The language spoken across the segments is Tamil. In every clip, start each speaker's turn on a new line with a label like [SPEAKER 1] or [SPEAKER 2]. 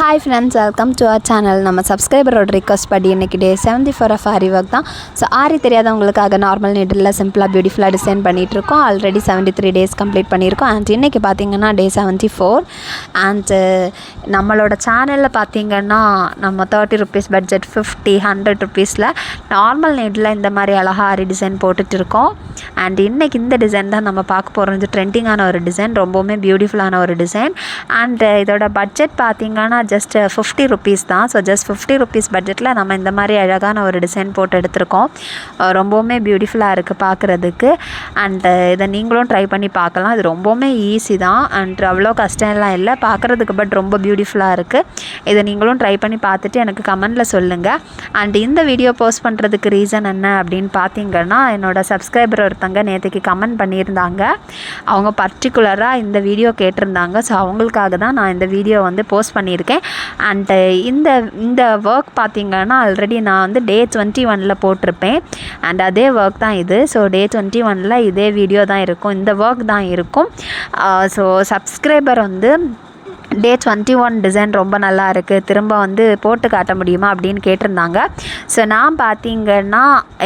[SPEAKER 1] Hi friends welcome to our channel நம்ம சப்ஸ்கிரைபரோட ரிக்வஸ்ட் படி இன்றைக்கி day seventy four of aari work தான். ஸோ ஆரி தெரியாதவங்களுக்காக நார்மல் நீடில் சிம்பிளாக பியூட்டிஃபுல்லாக டிசைன் பண்ணிகிட்ருக்கோம் already seventy three days complete பண்ணியிருக்கோம். அண்ட் இன்றைக்கி பார்த்தீங்கன்னா day seventy four and uh, நம்மளோட சேனலில் பார்த்தீங்கன்னா நம்ம thirty rupees budget fifty hundred ருபீஸில் நார்மல் நீடில் இந்த மாதிரி அழகாக ஆரி டிசைன் போட்டுட்டு இருக்கோம் அண்ட் இன்றைக்கி இந்த டிசைன் தான் நம்ம பார்க்க போகிறோம் இது ட்ரெண்டிங்கான ஒரு டிசைன் ரொம்பவுமே பியூட்டிஃபுல்லான ஒரு டிசைன் அண்ட் uh, இதோட பட்ஜெட் பார்த்தீங்கன்னா ஜஸ்ட் ஃபிஃப்டி ருபீஸ் தான். ஸோ ஜஸ்ட் ஃபிஃப்டி ருபீஸ் பட்ஜெட்டில் நம்ம இந்த மாதிரி அழகான ஒரு டிசைன் போட்டு எடுத்திருக்கோம். Uh, ரொம்பவுமே பியூட்டிஃபுல்லாக இருக்குது பார்க்குறதுக்கு அண்ட் uh, இதை நீங்களும் ட்ரை பண்ணி பார்க்கலாம். இது ரொம்பவுமே ஈஸி தான். அண்ட் அவ்வளோ கஷ்டம்லாம் இல்லை. பார்க்குறதுக்கு பட் ரொம்ப பியூட்டிஃபுல்லாக இருக்குது இதை நீங்களும் ட்ரை பண்ணி பார்த்துட்டு எனக்கு கமெண்டில் சொல்லுங்கள் அண்ட் இந்த வீடியோ போஸ்ட் பண்ணுறதுக்கு ரீசன் என்ன அப்படின்னு பார்த்தீங்கன்னா என்னோட சப்ஸ்கிரைபர் ஒருத்தங்க நேற்றுக்கு கமெண்ட் பண்ணியிருந்தாங்க. அவங்க பர்டிகுலராக இந்த வீடியோ கேட்டிருந்தாங்க. ஸோ அவங்களுக்காக தான் நான் இந்த வீடியோ வந்து போஸ்ட் பண்ணியிருக்கேன். அண்டு இந்த இந்த ஒர்க் பார்த்திங்கன்னா ஆல்ரெடி நான் வந்து டே டுவெண்ட்டி ஒனில் போட்டிருப்பேன். அண்ட் அதே ஒர்க் தான் இது. ஸோ டே டுவெண்ட்டி ஒனில் இதே வீடியோ தான் இருக்கும். இந்த ஒர்க் தான் இருக்கும். Uh, ஸோ சப்ஸ்கிரைபர் வந்து டே டுவெண்ட்டி ஒன் டிசைன் ரொம்ப நல்லா இருக்குது திரும்ப வந்து போட்டு காட்ட முடியுமா அப்படின்னு கேட்டிருந்தாங்க. ஸோ நான் பார்த்தீங்கன்னா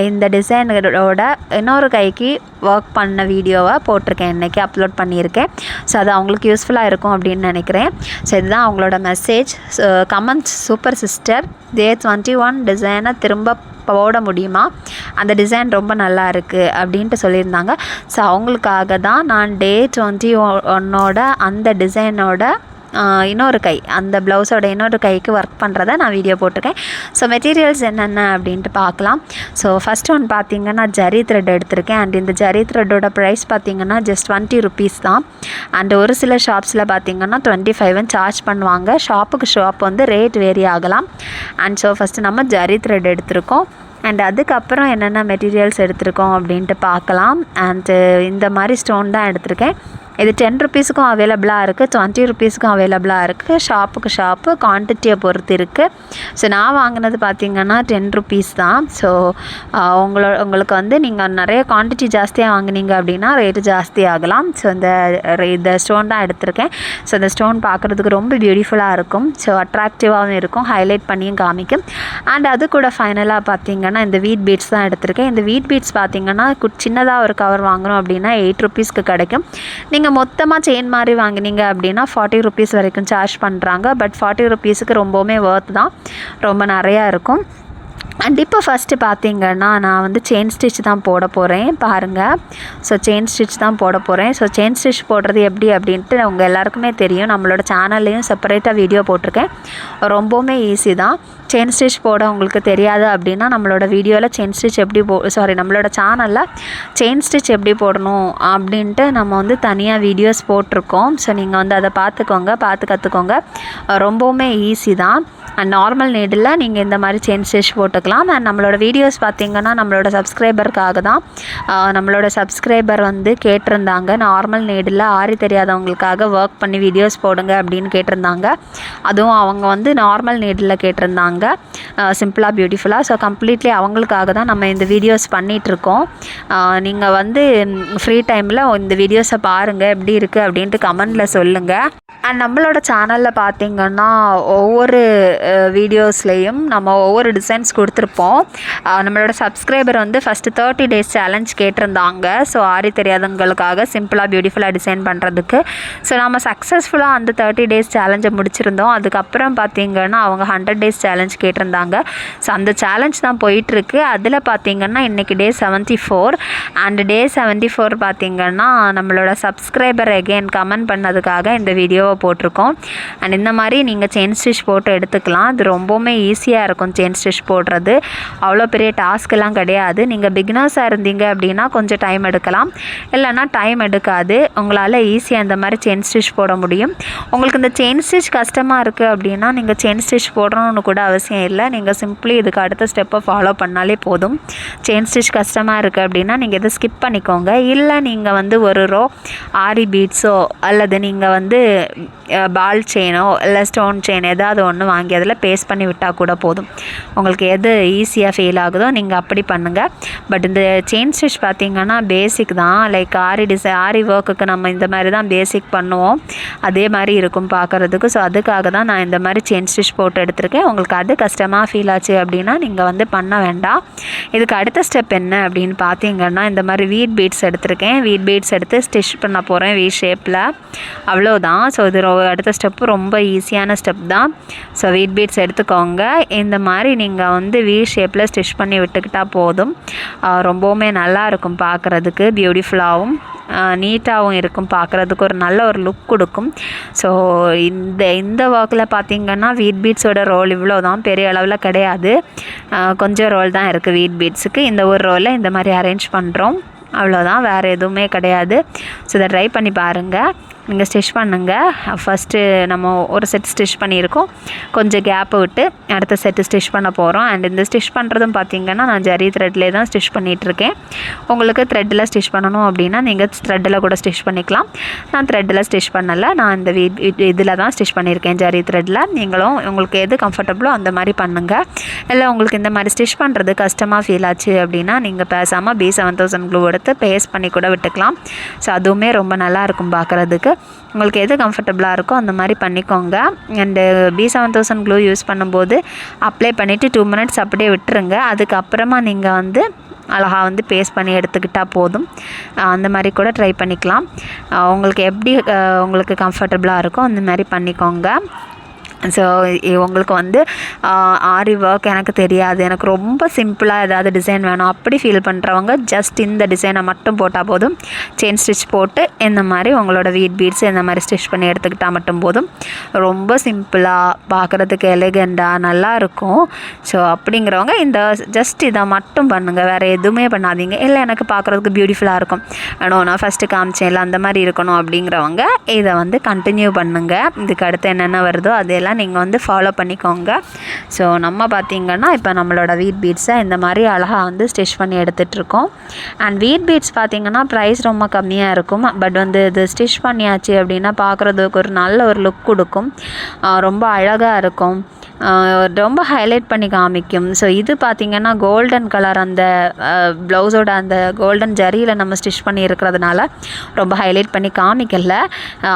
[SPEAKER 1] இந்த டிசைனோட இன்னொரு கைக்கு ஒர்க் பண்ண வீடியோவை போட்டிருக்கேன். இன்றைக்கி அப்லோட் பண்ணியிருக்கேன். ஸோ அது அவங்களுக்கு யூஸ்ஃபுல்லாக இருக்கும் அப்படின்னு நினைக்கிறேன். ஸோ இதுதான் அவங்களோட message so comments super sister day twenty one டிசைனை திரும்ப போட முடியுமா? அந்த டிசைன் ரொம்ப நல்லா இருக்குது அப்படின்ட்டு சொல்லியிருந்தாங்க. ஸோ அவங்களுக்காக தான் நான் டே டுவெண்ட்டி ஒன்னோட அந்த டிசைனோட இன்னொரு கை அந்த ப்ளவுஸோட இன்னொரு கைக்கு ஒர்க் பண்ணுறத நான் வீடியோ போட்டிருக்கேன். ஸோ மெட்டீரியல்ஸ் என்னென்ன அப்படின்ட்டு பார்க்கலாம். ஸோ ஃபஸ்ட் ஒன் பார்த்தீங்கன்னா ஜரி த்ரெட் எடுத்திருக்கேன். அண்ட் இந்த ஜரி த்ரெட்டோட ப்ரைஸ் பார்த்தீங்கன்னா ஜஸ்ட் டுவெண்ட்டி ருபீஸ் தான். அண்ட் ஒரு சில ஷாப்ஸில் பார்த்தீங்கன்னா டுவெண்ட்டி ஃபைவ்னு சார்ஜ் பண்ணுவாங்க. ஷாப்புக்கு ஷாப் வந்து ரேட் வேரி ஆகலாம். அண்ட் ஸோ ஃபஸ்ட்டு நம்ம ஜரி த்ரெட் எடுத்திருக்கோம். அண்ட் அதுக்கப்புறம் என்னென்ன மெட்டீரியல்ஸ் எடுத்திருக்கோம் அப்படின்ட்டு பார்க்கலாம். அண்டு இந்த மாதிரி ஸ்டோன் தான் எடுத்திருக்கேன். இது டென் ருபீஸுக்கும் அவைலபிளாக இருக்குது டுவெண்ட்டி ருபீஸுக்கும் அவைலபிளாக இருக்குது ஷாப்புக்கு ஷாப்பு குவான்டிட்டியை பொறுத்து இருக்குது ஸோ நான் வாங்கினது பார்த்திங்கன்னா டென் ருபீஸ் தான். ஸோ உங்களோட உங்களுக்கு வந்து நீங்கள் நிறைய குவான்டிட்டி ஜாஸ்தியாக வாங்குனீங்க அப்படின்னா ரேட்டு ஜாஸ்தி ஆகலாம். ஸோ இந்த இந்த ஸ்டோன் தான் எடுத்திருக்கேன். ஸோ இந்த ஸ்டோன் பார்க்குறதுக்கு ரொம்ப பியூட்டிஃபுல்லாக இருக்கும். ஸோ அட்ராக்டிவாகவும் இருக்கும். ஹைலைட் பண்ணியும் காமிக்கும். அண்ட் அது கூட ஃபைனலாக பார்த்தீங்கன்னா இந்த வீட் பீட்ஸ் தான் எடுத்திருக்கேன். இந்த வீட் பீட்ஸ் பார்த்தீங்கன்னா சின்னதாக ஒரு கவர் வாங்குறோம் அப்படின்னா எயிட் ருபீஸ்க்கு கிடைக்கும். நீங்கள் நீங்கள் மொத்தமாக செயின் மாதிரி வாங்குனீங்க அப்படின்னா ஃபார்ட்டி ருபீஸ் வரைக்கும் சார்ஜ் பண்ணுறாங்க பட் ஃபார்ட்டி ருபீஸுக்கு ரொம்பவுமே ஒர்த் தான். ரொம்ப நிறையா இருக்கும். அண்ட் இப்போ ஃபஸ்ட்டு பார்த்தீங்கன்னா நான் வந்து செயின் ஸ்டிச் தான் போட போகிறேன் பாருங்கள் ஸோ செயின் ஸ்டிச் தான் போட போகிறேன் ஸோ செயின் ஸ்டிச் போடுறது எப்படி அப்படின்ட்டு உங்கள் எல்லாருக்குமே தெரியும். நம்மளோட சேனல்லையும் செப்பரேட்டாக வீடியோ போட்டிருக்கேன். ரொம்பவுமே ஈஸி தான். செயின் ஸ்டிச் போட உங்களுக்கு தெரியாது அப்படின்னா நம்மளோட வீடியோவில் செயின் ஸ்டிச் எப்படி போ சாரி நம்மளோட சேனலில் செயின் ஸ்டிச் எப்படி போடணும் அப்படின்ட்டு நம்ம வந்து தனியாக வீடியோஸ் போட்டிருக்கோம். ஸோ நீங்கள் வந்து அதை பார்த்துக்கோங்க பார்த்து கற்றுக்கோங்க ரொம்பவுமே ஈஸி தான். அண்ட் நார்மல் நீடில் நீங்கள் இந்த மாதிரி செயின் ஸ்டிச் போட்டுக்கலாம். அண்ட் நம்மளோட வீடியோஸ் பார்த்தீங்கன்னா நம்மளோட சப்ஸ்கிரைபருக்காக தான். நம்மளோட சப்ஸ்கிரைபர் வந்து கேட்டிருந்தாங்க. நார்மல் நீடில் ஆரி தெரியாதவங்களுக்காக ஒர்க் பண்ணி வீடியோஸ் போடுங்க அப்படின்னு கேட்டிருந்தாங்க. அதுவும் அவங்க வந்து நார்மல் நீடில் கேட்டிருந்தாங்க. சிம்பிளாக பியூட்டிஃபுல்லாக ஸோ கம்ப்ளீட்லி அவங்களுக்காக தான் நம்ம இந்த வீடியோஸ் பண்ணிகிட்ருக்கோம் நீங்கள் வந்து ஃப்ரீ டைமில் இந்த வீடியோஸை பாருங்கள் எப்படி இருக்குது அப்படின்ட்டு கமெண்டில் சொல்லுங்கள் அண்ட் நம்மளோட சேனலில் பார்த்தீங்கன்னா ஒவ்வொரு வீடியோஸ்லேயும் நம்ம ஒவ்வொரு டிசைன்ஸ் கொடுத்துருப்போம். நம்மளோட சப்ஸ்கிரைபர் வந்து ஃபஸ்ட்டு தேர்ட்டி டேஸ் சேலஞ்ச் கேட்டிருந்தாங்க. ஸோ ஆரி தெரியாதவங்களுக்காக சிம்பிளாக பியூட்டிஃபுல்லாக டிசைன் பண்ணுறதுக்கு ஸோ நம்ம சக்ஸஸ்ஃபுல்லாக அந்த தேர்ட்டி டேஸ் சேலஞ்சை முடிச்சிருந்தோம். அதுக்கப்புறம் பார்த்தீங்கன்னா அவங்க ஹண்ட்ரட் டேஸ் சேலஞ்ச் கேட்டிருந்தாங்க. ஸோ அந்த சேலஞ்ச் தான் போயிட்டுருக்கு. அதில் பார்த்திங்கன்னா இன்றைக்கி day seventy four and day seventy four பார்த்திங்கன்னா நம்மளோட சப்ஸ்கிரைபர் எகெயின் கமெண்ட் பண்ணதுக்காக இந்த வீடியோவை போட்டிருக்கோம். அண்ட் இந்த மாதிரி நீங்கள் செயின் ஸ்டிச் போட்டு எடுத்துக்கலாம். அது ரொம்பவுமே ஈஸியாக இருக்கும் செயின் ஸ்டிச் போடுறது. அவ்வளோ பெரிய டாஸ்க்கெல்லாம் கிடையாது. நீங்கள் பிகினர்ஸாக இருந்தீங்க அப்படின்னா கொஞ்சம் டைம் எடுக்கலாம். இல்லைன்னா டைம் எடுக்காது. உங்களால் ஈஸியாக இந்த மாதிரி செயின் ஸ்டிச் போட முடியும். உங்களுக்கு இந்த செயின் ஸ்டிச் கஷ்டமாக இருக்குது அப்படின்னா நீங்கள் செயின் ஸ்டிச் போடணும்னு கூட அவசியம் இல்லை. நீங்கள் சிம்பிளி இதுக்கு அடுத்த ஸ்டெப்பை ஃபாலோ பண்ணாலே போதும். செயின் ஸ்டிச் கஷ்டமாக இருக்குது அப்படின்னா நீங்கள் இதை ஸ்கிப் பண்ணிக்கோங்க. இல்லை நீங்கள் வந்து ஒரு ரோ ஆரி பீட்ஸோ அல்லது நீங்கள் வந்து பால் செயினோ இல்லை ஸ்டோன் செயின் ஏதாவது ஒன்று வாங்கி அதில் பேஸ்ட் பண்ணி விட்டால் கூட போதும். உங்களுக்கு எது ஈஸியாக ஃபீல் ஆகுதோ நீங்கள் அப்படி பண்ணுங்கள் பட் இந்த செயின் ஸ்டிச் பார்த்தீங்கன்னா பேசிக் தான். லைக் ஆரி டிசை ஆரி ஒர்க்குக்கு நம்ம இந்த மாதிரி தான் பேசிக் பண்ணுவோம். அதே மாதிரி இருக்கும் பார்க்குறதுக்கு ஸோ அதுக்காக தான் நான் இந்த மாதிரி செயின் ஸ்டிச் போட்டு எடுத்திருக்கேன். உங்களுக்கு அது கஷ்டமாக ஃபீல் ஆச்சு அப்படின்னா நீங்கள் வந்து பண்ண வேண்டாம். இதுக்கு அடுத்த ஸ்டெப் என்ன அப்படின்னு பார்த்தீங்கன்னா இந்த மாதிரி வீட் பீட்ஸ் எடுத்திருக்கேன். வீட் பீட்ஸ் எடுத்து ஸ்டிச் பண்ண போகிறேன் வீ ஷேப்பில் அவ்வளோதான் ஸோ இது ரொ- அடுத்த ஸ்டெப்பு ரொம்ப ஈஸியான ஸ்டெப் தான். ஸோ வீட் பீட்ஸ் எடுத்துக்கோங்க. இந்த மாதிரி நீங்கள் வந்து வி ஷேப்பில் ஸ்டிச் பண்ணி விட்டுக்கிட்டால் போதும். ரொம்பவுமே நல்லா இருக்கும் பார்க்குறதுக்கு பியூட்டிஃபுல்லாகவும் நீட்டாகவும் இருக்கும் பார்க்குறதுக்கு ஒரு நல்ல ஒரு லுக் கொடுக்கும். ஸோ இந்த இந்த ஒர்க்கில் பார்த்தீங்கன்னா வீட் பீட்ஸோட ரோல் இவ்வளோ தான். பெரிய அளவில் கிடையாது. கொஞ்சம் ரோல் தான் இருக்குது வீட் பீட்ஸுக்கு இந்த ஒரு ரோலில் இந்த மாதிரி அரேஞ்ச் பண்ணுறோம் அவ்வளோதான் வேறு எதுவுமே கிடையாது. ஸோ இதை ட்ரை பண்ணி பாருங்கள் நீங்கள் ஸ்டிச் பண்ணுங்கள் ஃபஸ்ட்டு நம்ம ஒரு செட் ஸ்டிச் பண்ணியிருக்கோம். கொஞ்சம் கேப்பை விட்டு அடுத்த செட்டு ஸ்டிச் பண்ண போகிறோம் அண்ட் இந்த ஸ்டிச் பண்ணுறதும் பார்த்தீங்கன்னா நான் ஜரி த்ரெட்லேயே தான் ஸ்டிச் பண்ணிகிட்ருக்கேன் உங்களுக்கு த்ரெட்டில் ஸ்டிச் பண்ணணும் அப்படின்னா நீங்கள் த்ரெட்டில் கூட ஸ்டிச் பண்ணிக்கலாம். நான் த்ரெட்டில் ஸ்டிச் பண்ணலை. நான் இந்த இதில் தான் ஸ்டிச் பண்ணியிருக்கேன் ஜரி த்ரெட்டில் நீங்களும் உங்களுக்கு எது கம்ஃபர்டபுளோ அந்த மாதிரி பண்ணுங்கள் இல்லை உங்களுக்கு இந்த மாதிரி ஸ்டிச் பண்ணுறது கஷ்டமாக ஃபீல் ஆச்சு அப்படின்னா நீங்கள் பேசாமல் பி செவன் தௌசண்ட் க்ளூ எடுத்து பேஸ்ட் பண்ணி கூட விட்டுக்கலாம். ஸோ அதுவுமே ரொம்ப நல்லா இருக்கும் பார்க்குறதுக்கு உங்களுக்கு எது கம்ஃபர்டபுளாக இருக்கோ அந்த மாதிரி பண்ணிக்கோங்க. And B seven thousand glue use பண்ணும்போது அப்ளை பண்ணிவிட்டு டூ மினிட்ஸ் அப்படியே விட்டுருங்க. அதுக்கப்புறமா நீங்கள் வந்து அழகாக வந்து பேஸ்ட் பண்ணி எடுத்துக்கிட்டால் போதும். அந்த மாதிரி கூட ட்ரை பண்ணிக்கலாம். உங்களுக்கு எப்படி உங்களுக்கு கம்ஃபர்டபுளாக இருக்கோ அந்த மாதிரி பண்ணிக்கோங்க. ஸோ உங்களுக்கு வந்து ஆரி ஒர்க் எனக்கு தெரியாது. எனக்கு ரொம்ப சிம்பிளாக ஏதாவது டிசைன் வேணும். அப்படி ஃபீல் பண்ணுறவங்க ஜஸ்ட் இந்த டிசைனை மட்டும் போட்டால் போதும். செயின் ஸ்டிச் போட்டு இந்த மாதிரி உங்களோட வீட் பீட்ஸ் இந்த மாதிரி ஸ்டிச் பண்ணி எடுத்துக்கிட்டால் மட்டும் போதும். ரொம்ப சிம்பிளாக பார்க்குறதுக்கு எலிகெண்டாக நல்லா இருக்கும். ஸோ அப்படிங்கிறவங்க இந்த ஜஸ்ட் இதை மட்டும் பண்ணுங்கள் வேறு எதுவுமே பண்ணாதீங்க. இல்லை எனக்கு பார்க்குறதுக்கு பியூட்டிஃபுல்லாக இருக்கும். வேணும் நான் ஃபஸ்ட்டு இல்லை அந்த மாதிரி இருக்கணும் அப்படிங்கிறவங்க இதை வந்து கண்டினியூ பண்ணுங்கள் இதுக்கு அடுத்து என்னென்ன வருதோ அதெல்லாம் நீங்கள் வந்து ஃபாலோ பண்ணிக்கோங்க. ஸோ நம்ம பார்த்திங்கன்னா இப்போ நம்மளோட வீட் பீட்ஸை இந்த மாதிரி அழகாக வந்து ஸ்டிச் பண்ணி எடுத்துகிட்ருக்கோம் அண்ட் வீட் பீட்ஸ் பார்த்திங்கன்னா ப்ரைஸ் ரொம்ப கம்மியாக இருக்கும். பட் வந்து இது ஸ்டிச் பண்ணியாச்சு அப்படின்னா பார்க்குறதுக்கு ஒரு நல்ல ஒரு லுக் கொடுக்கும். ரொம்ப அழகாக இருக்கும். ரொம்ப ஹைலைட் பண்ணி காமிக்கும். ஸோ இது பார்த்திங்கன்னா கோல்டன் கலர் அந்த ப்ளவுஸோட அந்த கோல்டன் ஜரியில் நம்ம ஸ்டிச் பண்ணி இருக்கிறதுனால ரொம்ப ஹைலைட் பண்ணி காமிக்கல.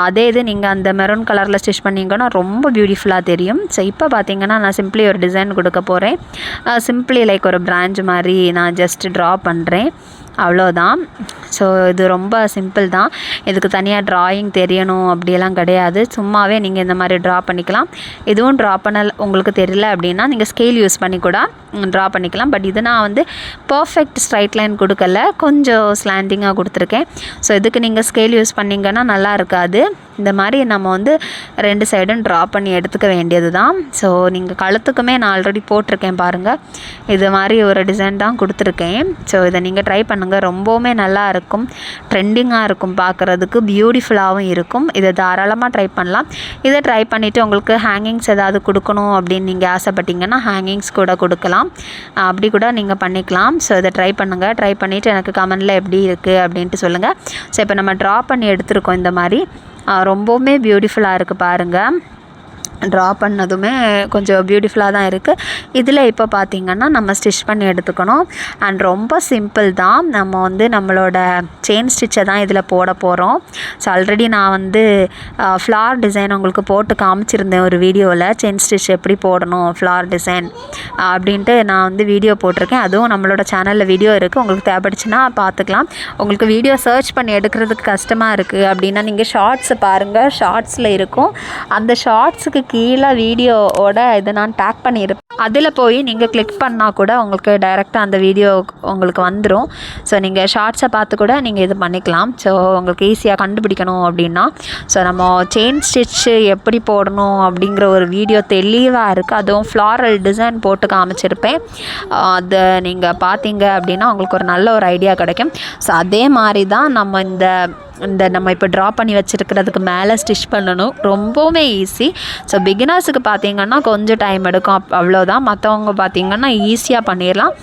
[SPEAKER 1] அதே இது நீங்கள் அந்த மெரூன் கலரில் ஸ்டிச் பண்ணிங்கன்னா ரொம்ப பியூட்டிஃபுல்லாக தெரியும். ஸோ இப்போ பார்த்தீங்கன்னா நான் சிம்பிளி ஒரு டிசைன் கொடுக்க போகிறேன் சிம்பிளி லைக் ஒரு பிரான்ச் மாதிரி நான் ஜஸ்ட் ட்ரா பண்ணுறேன் அவ்வளோதான் ஸோ இது ரொம்ப சிம்பிள் தான். இதுக்கு தனியாக ட்ராயிங் தெரியணும் அப்படியெல்லாம் கிடையாது. சும்மாவே நீங்கள் இந்த மாதிரி ட்ரா பண்ணிக்கலாம். இதுவும் ட்ரா பண்ண உங்களுக்கு தெரியல அப்படின்னா நீங்கள் ஸ்கேல் யூஸ் பண்ணி கூட ட்ரா பண்ணிக்கலாம். பட் இது நான் வந்து பர்ஃபெக்ட் ஸ்ட்ரைட் லைன் கொடுக்கல. கொஞ்சம் ஸ்லாண்டிங்காக கொடுத்துருக்கேன். ஸோ இதுக்கு நீங்கள் ஸ்கேல் யூஸ் பண்ணிங்கன்னா நல்லா இருக்காது. இந்த மாதிரி நம்ம வந்து ரெண்டு சைடும் ட்ரா பண்ணி எடுத்துக்க வேண்டியது தான் ஸோ நீங்கள் கழுத்துக்குமே நான் ஆல்ரெடி போட்டிருக்கேன் பாருங்கள் இது மாதிரி ஒரு டிசைன் தான் கொடுத்துருக்கேன். ஸோ இதை நீங்கள் ட்ரை பண்ணுங்கள் ரொம்பவுமே நல்லா இருக்கும். ட்ரெண்டிங்காக இருக்கும் பார்க்குறதுக்கு பியூட்டிஃபுல்லாகவும் இருக்கும். இதை தாராளமாக ட்ரை பண்ணலாம். இதை ட்ரை பண்ணிவிட்டு உங்களுக்கு ஹேங்கிங்ஸ் ஏதாவது கொடுக்கணும் அப்படின்னு நீங்கள் ஆசைப்பட்டீங்கன்னா ஹேங்கிங்ஸ் கூட கொடுக்கலாம். அப்படி கூட நீங்கள் பண்ணிக்கலாம். ஸோ இதை ட்ரை பண்ணுங்கள் ட்ரை பண்ணிவிட்டு எனக்கு கமெண்டில் எப்படி இருக்குது அப்படின்ட்டு சொல்லுங்கள் ஸோ இப்போ நம்ம ட்ரா பண்ணி எடுத்துருக்கோம் இந்த மாதிரி. ரொம்பவுமே பியூட்டிஃபுல்லாக இருக்குது பாருங்கள் ட்ரா பண்ணதுமே கொஞ்சம் பியூட்டிஃபுல்லாக தான் இருக்குது இதில் இப்போ பார்த்திங்கன்னா நம்ம ஸ்டிச் பண்ணி எடுத்துக்கணும். அண்ட் ரொம்ப சிம்பிள் தான். நம்ம வந்து நம்மளோட செயின் ஸ்டிச்சை தான் இதில் போட போகிறோம் ஸோ ஆல்ரெடி நான் வந்து ஃப்ளார் டிசைன் உங்களுக்கு போட்டு காமிச்சிருந்தேன் ஒரு வீடியோவில் செயின் ஸ்டிச் எப்படி போடணும் ஃப்ளார் டிசைன் அப்படின்ட்டு நான் வந்து வீடியோ போட்டிருக்கேன். அதுவும் நம்மளோட சேனலில் வீடியோ இருக்குது உங்களுக்கு தேவைப்படுச்சுன்னா பார்த்துக்கலாம் உங்களுக்கு வீடியோ சர்ச் பண்ணி எடுக்கிறதுக்கு கஷ்டமாக இருக்குது அப்படின்னா நீங்கள் ஷார்ட்ஸை பாருங்கள் ஷார்ட்ஸில் இருக்கும். அந்த ஷார்ட்ஸுக்கு கீழே வீடியோவோட இதை நான் டேக் பண்ணியிருப்பேன். அதில் போய் நீங்கள் கிளிக் பண்ணால் கூட உங்களுக்கு டைரெக்டாக அந்த வீடியோ உங்களுக்கு வந்துடும் ஸோ நீங்கள் ஷார்ட்ஸை பார்த்து கூட நீங்கள் இது பண்ணிக்கலாம். ஸோ உங்களுக்கு ஈஸியாக கண்டுபிடிக்கணும் அப்படின்னா ஸோ நம்ம செயின் ஸ்டிச்சு எப்படி போடணும் அப்படிங்கிற ஒரு வீடியோ தெளிவாக இருக்குது அதுவும் ஃப்ளாரல் டிசைன் போட்டு காமிச்சிருப்பேன். அதை நீங்கள் பார்த்தீங்க அப்படின்னா உங்களுக்கு ஒரு நல்ல ஒரு ஐடியா கிடைக்கும். ஸோ அதே மாதிரி தான் நம்ம இந்த இந்த நம்ம இப்போ ட்ரா பண்ணி வச்சுருக்கிறதுக்கு மேலே ஸ்டிச் பண்ணணும். ரொம்பவுமே ஈஸி ஸோ பிகினர்ஸுக்கு பார்த்தீங்கன்னா கொஞ்சம் டைம் எடுக்கும். அப் அவ்வளோதான் மற்றவங்க பார்த்தீங்கன்னா ஈஸியாக பண்ணிடலாம்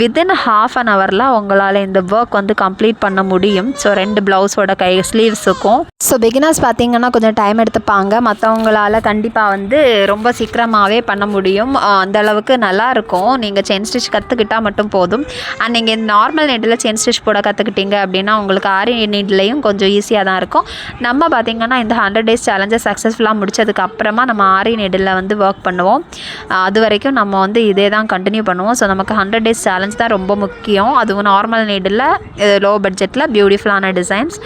[SPEAKER 1] வித்தின் ஹாஃப் அன் ஹவரில் உங்களால் இந்த ஒர்க் வந்து கம்ப்ளீட் பண்ண முடியும். ஸோ ரெண்டு ப்ளவுஸோட கை ஸ்லீவ்ஸுக்கும் ஸோ பிகினர்ஸ் பார்த்தீங்கன்னா கொஞ்சம் டைம் எடுத்துப்பாங்க. மற்றவங்களால கண்டிப்பாக வந்து ரொம்ப சீக்கிரமாகவே பண்ண முடியும். அந்தளவுக்கு அந்த அளவுக்கு நீங்கள் செயின் ஸ்டிச் கற்றுக்கிட்டால் மட்டும் போதும். அண்ட் நீங்கள் நார்மல் நெட்டில் செயின் ஸ்டிச் போட கற்றுக்கிட்டீங்க அப்படின்னா உங்களுக்கு ஆரி நீட்லேயும் கொஞ்சம் கொஞ்சம் ஈஸியாக தான் இருக்கும். நம்ம பார்த்திங்கன்னா இந்த ஹண்ட்ரட் டேஸ் சேலஞ்சை சக்ஸஸ்ஃபுல்லாக முடித்ததுக்கு அப்புறமா நம்ம ஆரி நீடில் வந்து ஒர்க் பண்ணுவோம். அது வரைக்கும் நம்ம வந்து இதே தான் கண்டினியூ பண்ணுவோம். ஸோ நமக்கு ஹண்ட்ரட் டேஸ் சேலஞ்ச் தான் ரொம்ப முக்கியம். அதுவும் நார்மல் நீடில் லோ பட்ஜெட்டில் பியூட்டிஃபுல்லான டிசைன்ஸ்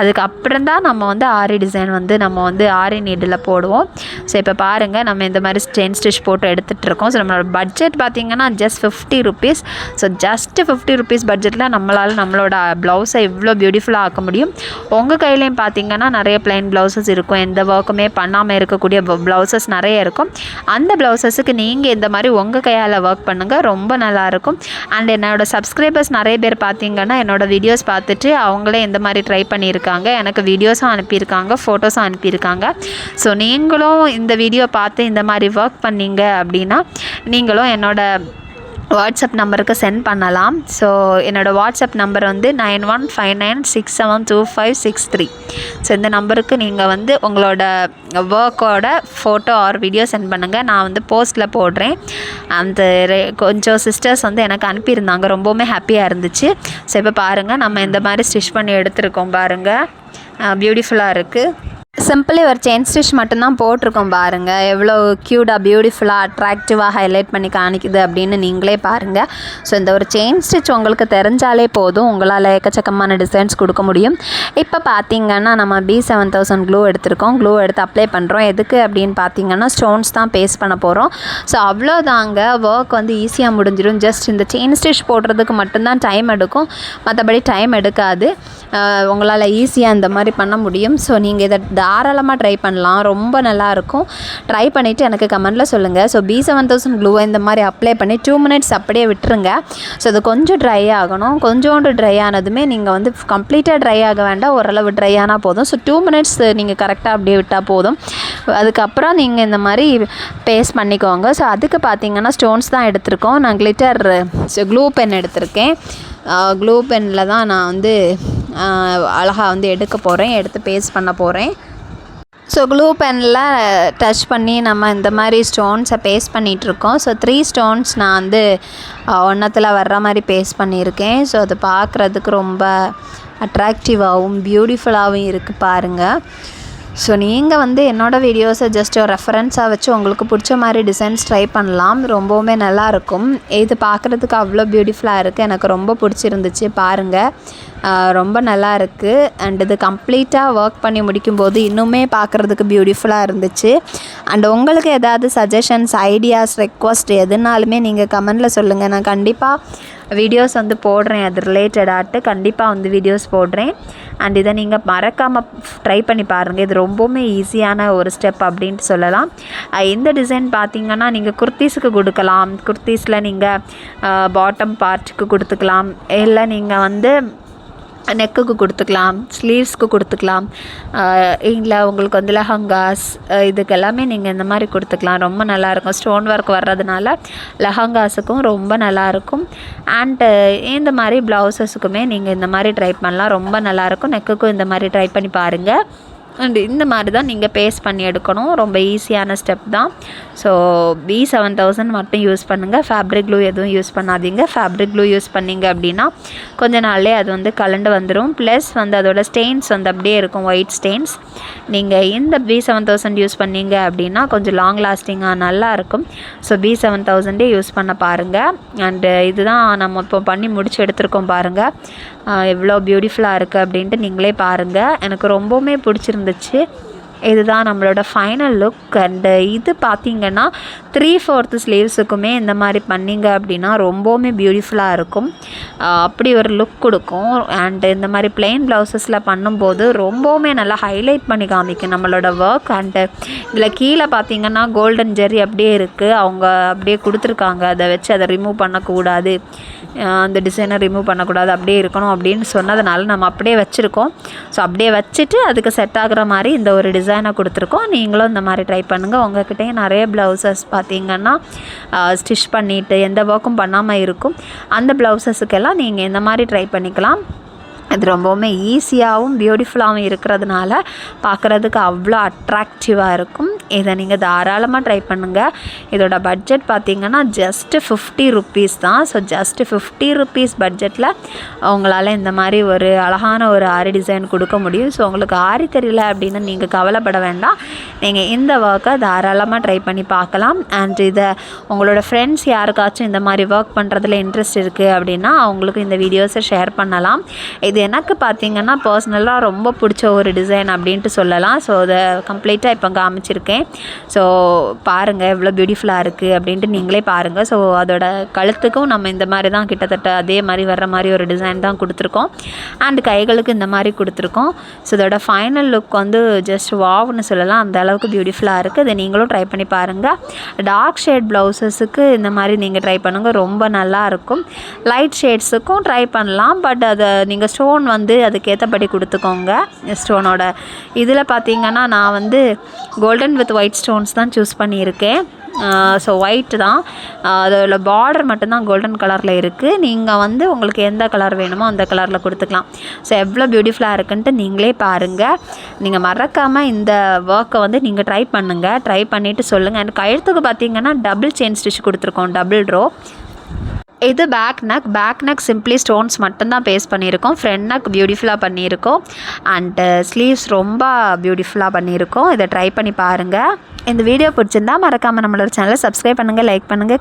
[SPEAKER 1] அதுக்கப்புறம் தான் நம்ம வந்து ஆரி டிசைன் வந்து நம்ம வந்து ஆரி நீடில் போடுவோம். ஸோ இப்போ பாருங்கள் நம்ம இந்த மாதிரி ஸ்டெயின் ஸ்டிச் போட்டு எடுத்துகிட்டு இருக்கோம். ஸோ நம்மளோட பட்ஜெட் பார்த்திங்கன்னா just fifty rupees so just fifty rupees பட்ஜெட்டில் நம்மளால் நம்மளோட ப்ளவுஸை இவ்வளோ பியூட்டிஃபுல்லாக ஆக்க முடியும். உங்கள் கையிலையும் பார்த்தீங்கன்னா நிறைய பிளைன் ப்ளவுசஸ் இருக்கும். எந்த ஒர்க்குமே பண்ணாமல் இருக்கக்கூடிய ப்ளவுசஸ் நிறைய இருக்கும். அந்த ப்ளவுசஸுக்கு நீங்கள் இந்த மாதிரி உங்கள் கையால் ஒர்க் பண்ணுங்கள் ரொம்ப நல்லாயிருக்கும் அண்ட் என்னோட சப்ஸ்கிரைபர்ஸ் நிறைய பேர் பார்த்தீங்கன்னா என்னோடய வீடியோஸ் பார்த்துட்டு அவங்களே இந்த மாதிரி ட்ரை பண்ணியிருக்காங்க. எனக்கு வீடியோஸும் அனுப்பியிருக்காங்க ஃபோட்டோஸும் அனுப்பியிருக்காங்க. ஸோ நீங்களும் இந்த வீடியோ பார்த்து இந்த மாதிரி ஒர்க் பண்ணீங்க அப்படின்னா நீங்களும் என்னோடய வாட்ஸ்அப் நம்பருக்கு சென்ட் பண்ணலாம். ஸோ என்னோடய வாட்ஸ்அப் நம்பர் வந்து nine one five nine six seven two five six three. So இந்த நம்பருக்கு நீங்கள் வந்து உங்களோட ஒர்க்கோட ஃபோட்டோ ஆர் வீடியோ சென்ட் பண்ணுங்கள் நான் வந்து போஸ்ட்டில் போடுறேன். அந்த ரெ- கொஞ்சம் சிஸ்டர்ஸ் வந்து எனக்கு அனுப்பியிருந்தாங்க. ரொம்பவுமே ஹாப்பியாக இருந்துச்சு. ஸோ இப்போ பாருங்கள் நம்ம இந்த மாதிரி ஸ்டிச் பண்ணி எடுத்திருக்கோம் பாருங்கள் பியூட்டிஃபுல்லாக இருக்குது சிம்பிளி ஒரு செயின் ஸ்டிச் மட்டும்தான் போட்டிருக்கோம் பாருங்கள் எவ்வளோ க்யூட்டாக பியூட்டிஃபுல்லாக அட்ராக்டிவாக ஹைலைட் பண்ணி காணிக்குது அப்படின்னு நீங்களே பாருங்கள் ஸோ இந்த ஒரு செயின் ஸ்டிச் உங்களுக்கு தெரிஞ்சாலே போதும். உங்களால் எக்கச்சக்கமான டிசைன்ஸ் கொடுக்க முடியும். இப்போ பார்த்தீங்கன்னா நம்ம பி செவன் தௌசண்ட் க்ளூ எடுத்திருக்கோம். க்ளூ எடுத்து அப்ளை பண்ணுறோம் எதுக்கு அப்படின்னு பார்த்தீங்கன்னா ஸ்டோன்ஸ் தான் பேஸ் பண்ண போகிறோம் ஸோ அவ்வளோதாங்க. ஒர்க் வந்து ஈஸியாக முடிஞ்சிடும் ஜஸ்ட் இந்த செயின் ஸ்டிச் போடுறதுக்கு மட்டும்தான் டைம் எடுக்கும். மற்றபடி டைம் எடுக்காது. உங்களால் ஈஸியாக இந்த மாதிரி பண்ண முடியும். ஸோ நீங்கள் இதை தாராளமாக ட்ரை பண்ணலாம். ரொம்ப நல்லாயிருக்கும் ட்ரை பண்ணிவிட்டு எனக்கு கமெண்ட்டில் சொல்லுங்கள் so B seven thousand glue இந்த மாதிரி அப்ளை பண்ணி டூ மினிட்ஸ் அப்படியே விட்டுருங்க. ஸோ அது கொஞ்சம் ட்ரை ஆகணும். கொஞ்சோண்டு ட்ரை ஆனதுமே நீங்கள் வந்து கம்ப்ளீட்டாக ட்ரை ஆக வேண்டாம். ஓரளவு ட்ரை ஆனால் போதும். ஸோ டூ மினிட்ஸ் நீங்கள் கரெக்டாக அப்படியே விட்டால் போதும். அதுக்கப்புறம் நீங்கள் இந்த மாதிரி பேஸ்ட் பண்ணிக்கோங்க. ஸோ அதுக்கு பார்த்தீங்கன்னா ஸ்டோன்ஸ் தான் எடுத்திருக்கோம். நான் கிளிட்டர் க்ளூ பென் எடுத்திருக்கேன். க்ளூ பெனில் தான் நான் வந்து அழகாக வந்து எடுக்க போகிறேன் எடுத்து பேஸ்ட் பண்ண போகிறேன் ஸோ க்ளூ பெனில் டச் பண்ணி நம்ம இந்த மாதிரி ஸ்டோன்ஸை பேஸ்ட் பண்ணிகிட்ருக்கோம் ஸோ த்ரீ ஸ்டோன்ஸ் நான் வந்து ஒன்றத்தில் வர்ற மாதிரி பேஸ்ட் பண்ணியிருக்கேன். ஸோ அது பார்க்குறதுக்கு ரொம்ப அட்ராக்டிவாகவும் பியூட்டிஃபுல்லாகவும் இருக்குது பாருங்கள் ஸோ நீங்கள் வந்து என்னோடய வீடியோஸை ஜஸ்ட் ஒரு ரெஃபரன்ஸாக வச்சு உங்களுக்கு பிடிச்ச மாதிரி டிசைன்ஸ் ட்ரை பண்ணலாம். ரொம்பவுமே நல்லாயிருக்கும் இது பார்க்குறதுக்கு அவ்வளோ பியூட்டிஃபுல்லாக இருக்குது எனக்கு ரொம்ப பிடிச்சிருந்துச்சு பாருங்கள் ரொம்ப நல்லா இருக்குது அண்ட் இது கம்ப்ளீட்டாக ஒர்க் பண்ணி முடிக்கும்போது இன்னுமே பார்க்குறதுக்கு பியூட்டிஃபுல்லாக இருந்துச்சு. அண்ட் உங்களுக்கு ஏதாவது சஜஷன்ஸ் ஐடியாஸ் ரெக்வஸ்ட் எதுனாலுமே நீங்கள் கமெண்டில் சொல்லுங்கள் நான் கண்டிப்பாக வீடியோஸ் வந்து போடுறேன். அது ரிலேட்டடாட்டு கண்டிப்பாக வந்து வீடியோஸ் போடுறேன். அண்ட் இதை நீங்கள் மறக்காமல் ட்ரை பண்ணி பாருங்கள் இது ரொம்பவுமே ஈஸியான ஒரு ஸ்டெப் அப்படின்ட்டு சொல்லலாம். இந்த டிசைன் பார்த்தீங்கன்னா நீங்கள் குர்த்தீஸுக்கு கொடுக்கலாம். குர்த்தீஸில் நீங்கள் பாட்டம் பார்ட்டுக்கு கொடுத்துக்கலாம். இல்லை நீங்கள் வந்து நெக்குக்கு கொடுத்துக்கலாம் ஸ்லீவ்ஸ்க்கு கொடுத்துக்கலாம் இல்லை உங்களுக்கு வந்து லெஹங்காஸ் இதுக்கு எல்லாமே நீங்கள் இந்த மாதிரி கொடுத்துக்கலாம். ரொம்ப நல்லாயிருக்கும் ஸ்டோன் ஒர்க் வர்றதுனால லெஹங்காஸுக்கும் ரொம்ப நல்லாயிருக்கும் அண்டு இந்த மாதிரி ப்ளவுசஸுக்குமே நீங்கள் இந்த மாதிரி ட்ரை பண்ணலாம். ரொம்ப நல்லாயிருக்கும் நெக்குக்கும் இந்த மாதிரி ட்ரை பண்ணி பாருங்கள் அண்ட் இந்த மாதிரி தான் நீங்கள் பேஸ்ட் பண்ணி எடுக்கணும். ரொம்ப ஈஸியான ஸ்டெப் தான். ஸோ பி செவன் தௌசண்ட் மட்டும் யூஸ் பண்ணுங்கள் ஃபேப்ரிக் க்ளூ எதுவும் யூஸ் பண்ணாதீங்க. ஃபேப்ரிக் க்ளூ யூஸ் பண்ணீங்க அப்படின்னா கொஞ்ச நாள்லேயே அது வந்து கலண்டு வந்துடும் ப்ளஸ் வந்து அதோட ஸ்டெயின்ஸ் வந்து அப்படியே இருக்கும். ஒயிட் ஸ்டெயின்ஸ் நீங்கள் இந்த பி செவன் தௌசண்ட் யூஸ் பண்ணீங்க அப்படின்னா கொஞ்சம் லாங் லாஸ்டிங்காக நல்லாயிருக்கும் ஸோ பி செவன் தௌசண்டே யூஸ் பண்ண பாருங்கள் அண்டு இதுதான் நம்ம இப்போ பண்ணி முடிச்சு எடுத்திருக்கோம் பாருங்கள் எவ்வளோ பியூட்டிஃபுல்லாக இருக்குது அப்படின்ட்டு நீங்களே பாருங்கள் எனக்கு ரொம்பவுமே பிடிச்சிருந்துச்சு இதுதான் நம்மளோட ஃபைனல் லுக் அண்டு இது பார்த்திங்கன்னா த்ரீ ஃபோர்த்து ஸ்லீவ்ஸுக்குமே இந்த மாதிரி பண்ணீங்க அப்படின்னா ரொம்பவுமே பியூட்டிஃபுல்லாக இருக்கும். அப்படி ஒரு லுக் கொடுக்கும். அண்டு இந்த மாதிரி பிளெயின் ப்ளவுசஸில் பண்ணும்போது ரொம்பவுமே நல்லா ஹைலைட் பண்ணி காமிக்கும் நம்மளோட ஒர்க் அண்டு இதில் கீழே பார்த்தீங்கன்னா கோல்டன் ஜெரி அப்படியே இருக்குது அவங்க அப்படியே கொடுத்துருக்காங்க. அதை வச்சு அதை ரிமூவ் பண்ணக்கூடாது. அந்த டிசைனை ரிமூவ் பண்ணக்கூடாது. அப்படியே இருக்கணும் அப்படின்னு சொன்னதுனால நம்ம அப்படியே வச்சுருக்கோம். ஸோ அப்படியே வச்சுட்டு அதுக்கு செட் ஆகிற மாதிரி இந்த ஒரு டிசைன் டிசைனை கொடுத்துருக்கோம். நீங்களும் இந்த மாதிரி ட்ரை பண்ணுங்கள் உங்ககிட்டயும் நிறைய ப்ளவுசஸ் பார்த்தீங்கன்னா ஸ்டிச் பண்ணிவிட்டு எந்த ஒர்க்கும் பண்ணாமல் இருக்கும். அந்த ப்ளவுசஸுக்கெல்லாம் நீங்கள் இந்த மாதிரி ட்ரை பண்ணிக்கலாம். இது ரொம்பவுமே ஈஸியாகவும் பியூட்டிஃபுல்லாகவும் இருக்கிறதுனால பார்க்குறதுக்கு அவ்வளோ அட்ராக்டிவாக இருக்கும். இதை நீங்கள் தாராளமாக ட்ரை பண்ணுங்கள் இதோட பட்ஜெட் பார்த்தீங்கன்னா ஜஸ்ட்டு ஃபிஃப்டி ருப்பீஸ் தான். ஸோ ஜஸ்ட்டு ஃபிஃப்டி ருப்பீஸ் பட்ஜெட்டில் உங்களால் இந்த மாதிரி ஒரு அழகான ஒரு ஆரி டிசைன் கொடுக்க முடியும். ஸோ உங்களுக்கு ஆரி தெரியல அப்படின்னு நீங்கள் கவலைப்பட வேண்டாம். நீங்கள் இந்த ஒர்க்கை தாராளமாக ட்ரை பண்ணி பார்க்கலாம். அண்ட் இதை உங்களோட ஃப்ரெண்ட்ஸ் யாருக்காச்சும் இந்த மாதிரி ஒர்க் பண்ணுறதுல இன்ட்ரெஸ்ட் இருக்குது அப்படின்னா அவங்களுக்கு இந்த வீடியோஸை ஷேர் பண்ணலாம். இது எனக்கு பார்த்தீங்கன்னா பர்சனலாக ரொம்ப பிடிச்ச ஒரு டிசைன் அப்படின்ட்டு சொல்லலாம். ஸோ அதை கம்ப்ளீட்டாக இப்போ காமிச்சிருக்கேன். ஸோ பாருங்கள் எவ்வளோ பியூட்டிஃபுல்லாக இருக்குது அப்படின்ட்டு நீங்களே பாருங்கள் ஸோ அதோட கழுத்துக்கும் நம்ம இந்த மாதிரி தான் கிட்டத்தட்ட அதே மாதிரி வர்ற மாதிரி ஒரு டிசைன் தான் கொடுத்துருக்கோம். அண்ட் கைகளுக்கு இந்த மாதிரி கொடுத்துருக்கோம். ஸோ இதோட ஃபைனல் லுக் வந்து ஜஸ்ட் வாவ்னு சொல்லலாம். அந்த அளவுக்கு பியூட்டிஃபுல்லாக இருக்குது இதை நீங்களும் ட்ரை பண்ணி பாருங்கள் டார்க் ஷேட் ப்ளவுசஸுக்கு இந்த மாதிரி நீங்கள் ட்ரை பண்ணுங்கள் ரொம்ப நல்லா இருக்கும். லைட் ஷேட்ஸுக்கும் ட்ரை பண்ணலாம். பட் அதை நீங்கள் ஸ்டோன் வந்து அதுக்கேற்றபடி கொடுத்துக்கோங்க. ஸ்டோனோட. இதில் பார்த்தீங்கன்னா நான் வந்து கோல்டன் வித் ஒயிட் ஸ்டோன்ஸ் தான் சூஸ் பண்ணியிருக்கேன். ஸோ ஒயிட் தான். அதோட பார்டர் மட்டும்தான் கோல்டன் கலரில் இருக்குது நீங்கள் வந்து உங்களுக்கு எந்த கலர் வேணுமோ அந்த கலரில் கொடுத்துக்கலாம். ஸோ எவ்வளோ பியூட்டிஃபுல்லாக இருக்குன்ட்டு நீங்களே பாருங்கள் நீங்கள் மறக்காமல் இந்த ஒர்க்கை வந்து நீங்கள் ட்ரை பண்ணுங்கள் ட்ரை பண்ணிவிட்டு சொல்லுங்கள் அண்ட் கழுத்துக்கு பார்த்தீங்கன்னா டபுள் செயின் ஸ்டிச் கொடுத்துருக்கோம். டபுள் ரோ இது back neck back neck simply stones மட்டும்தான் பேஸ் பண்ணியிருக்கோம். ஃப்ரண்ட் நக் பியூட்டிஃபுல்லாக பண்ணியிருக்கோம். அண்டு ஸ்லீவ்ஸ் uh, ரொம்ப பியூட்டிஃபுல்லாக பண்ணியிருக்கோம். இதை ட்ரை பண்ணி பாருங்கள் இந்த வீடியோ பிடிச்சிருந்தா மறக்காமல் நம்மளோட சேனலை சப்ஸ்கிரைப் பண்ணுங்கள் லைக் பண்ணுங்கள்